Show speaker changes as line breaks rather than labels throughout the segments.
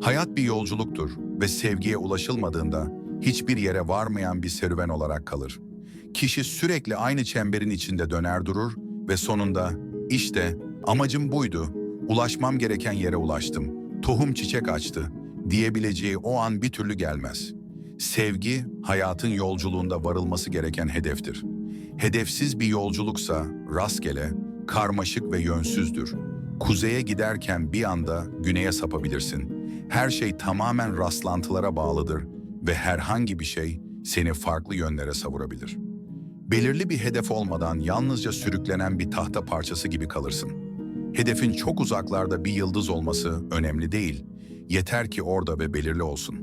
Hayat bir yolculuktur ve sevgiye ulaşılmadığında hiçbir yere varmayan bir serüven olarak kalır. Kişi sürekli aynı çemberin içinde döner durur ve sonunda işte amacım buydu, ulaşmam gereken yere ulaştım, tohum çiçek açtı diyebileceği o an bir türlü gelmez. Sevgi, hayatın yolculuğunda varılması gereken hedeftir. Hedefsiz bir yolculuksa rastgele, karmaşık ve yönsüzdür. Kuzeye giderken bir anda güneye sapabilirsin. Her şey tamamen rastlantılara bağlıdır ve herhangi bir şey seni farklı yönlere savurabilir. Belirli bir hedef olmadan yalnızca sürüklenen bir tahta parçası gibi kalırsın. Hedefin çok uzaklarda bir yıldız olması önemli değil. Yeter ki orada ve belirli olsun.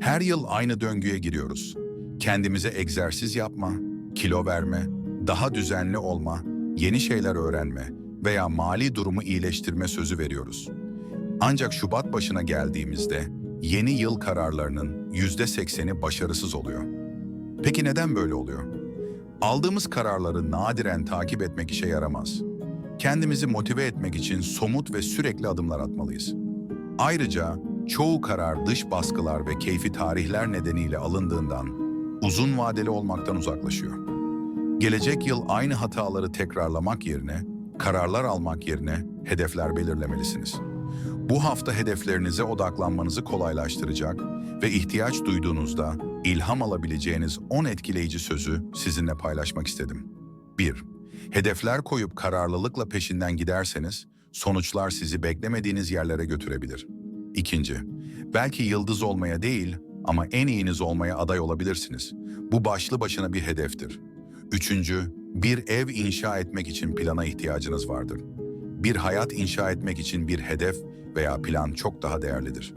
Her yıl aynı döngüye giriyoruz. Kendimize egzersiz yapma, kilo verme, daha düzenli olma, yeni şeyler öğrenme veya mali durumu iyileştirme sözü veriyoruz. Ancak Şubat başına geldiğimizde yeni yıl kararlarının yüzde sekseni başarısız oluyor. Peki neden böyle oluyor? Aldığımız kararları nadiren takip etmek işe yaramaz. Kendimizi motive etmek için somut ve sürekli adımlar atmalıyız. Ayrıca çoğu karar dış baskılar ve keyfi tarihler nedeniyle alındığından uzun vadeli olmaktan uzaklaşıyor. Gelecek yıl aynı hataları tekrarlamak yerine, kararlar almak yerine hedefler belirlemelisiniz. Bu hafta hedeflerinize odaklanmanızı kolaylaştıracak ve ihtiyaç duyduğunuzda ilham alabileceğiniz 10 etkileyici sözü sizinle paylaşmak istedim. 1. Hedefler koyup kararlılıkla peşinden giderseniz sonuçlar sizi beklemediğiniz yerlere götürebilir. İkinci, belki yıldız olmaya değil ama en iyiniz olmaya aday olabilirsiniz. Bu başlı başına bir hedeftir. Üçüncü, bir ev inşa etmek için plana ihtiyacınız vardır. Bir hayat inşa etmek için bir hedef veya plan çok daha değerlidir.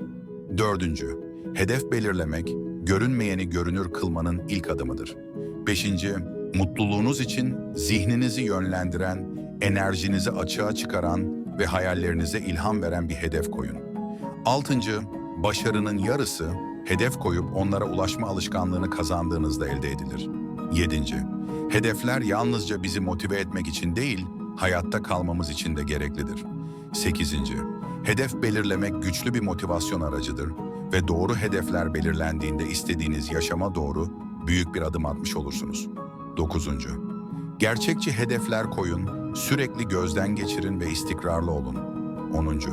Dördüncü, hedef belirlemek, görünmeyeni görünür kılmanın ilk adımıdır. Beşinci, mutluluğunuz için zihninizi yönlendiren, enerjinizi açığa çıkaran ve hayallerinize ilham veren bir hedef koyun. Altıncı, başarının yarısı hedef koyup onlara ulaşma alışkanlığını kazandığınızda elde edilir. Yedinci, hedefler yalnızca bizi motive etmek için değil, hayatta kalmamız için de gereklidir. Sekizinci, hedef belirlemek güçlü bir motivasyon aracıdır ve doğru hedefler belirlendiğinde istediğiniz yaşama doğru büyük bir adım atmış olursunuz. Dokuzuncu, gerçekçi hedefler koyun, sürekli gözden geçirin ve istikrarlı olun. Onuncu,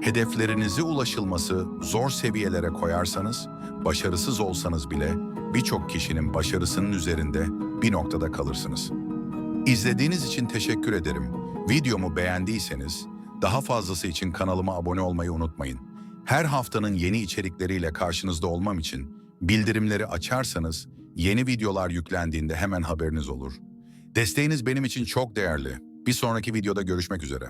hedeflerinize ulaşılması zor seviyelere koyarsanız, başarısız olsanız bile birçok kişinin başarısının üzerinde bir noktada kalırsınız. İzlediğiniz için teşekkür ederim. Videomu beğendiyseniz daha fazlası için kanalıma abone olmayı unutmayın. Her haftanın yeni içerikleriyle karşınızda olmam için bildirimleri açarsanız yeni videolar yüklendiğinde hemen haberiniz olur. Desteğiniz benim için çok değerli. Bir sonraki videoda görüşmek üzere.